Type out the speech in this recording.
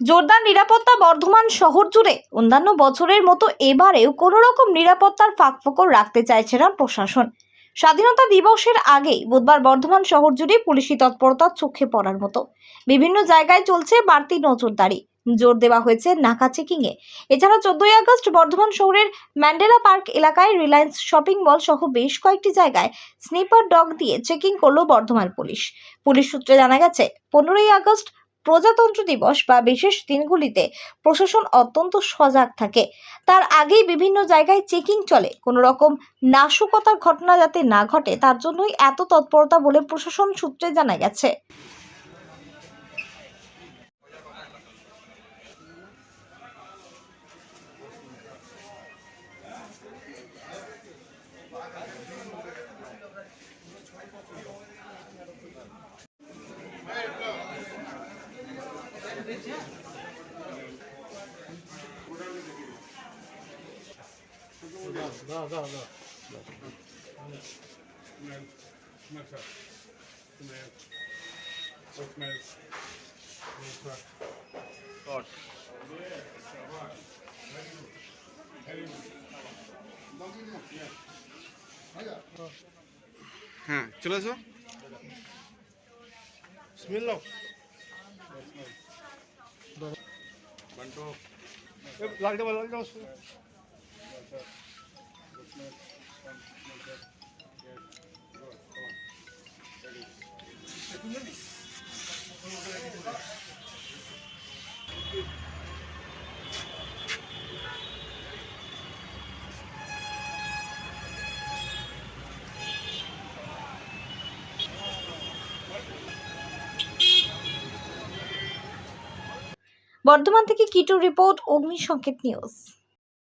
জোরদার নিরাপত্তা বর্ধমান শহর জুড়ে অন্যান্য বছরের মতো এবারেও কোনো রকম নিরাপত্তার ফাঁকফোকর রাখতে চাইছে না প্রশাসন। স্বাধীনতা দিবসের আগেই বুধবার বর্ধমান শহর জুড়ে পুলিশি তৎপরতা চোখে পড়ার মতো। বিভিন্ন জায়গায় চলছে বাড়তি নজরদারি। জোর দেওয়া হয়েছে নাকা চেকিংয়ে। এছাড়া চোদ্দই আগস্ট বর্ধমান শহরের ম্যান্ডেলা পার্ক এলাকায় রিলায়েন্স শপিং মল সহ বেশ কয়েকটি জায়গায় স্নিপার ডগ দিয়ে চেকিং করল বর্ধমান পুলিশ। পুলিশ সূত্রে জানা গেছে, পনেরোই আগস্ট প্রজাতন্ত্র দিবস বা বিশেষ দিনগুলিতে প্রশাসন অত্যন্ত সজাগ থাকে। তার আগেই বিভিন্ন জায়গায় চেকিং চলে। কোনো রকম নাশকতার ঘটনা যাতে না ঘটে, তার জন্যই এত তৎপরতা বলে প্রশাসন সূত্রে জানা গেছে। হ্যাঁ চলে এসো। স্মেল নাও লালটা বল লালটা বল বর্ধমান থেকে কিটু রিপোর্ট অগ্নি সংকেত নিউজ।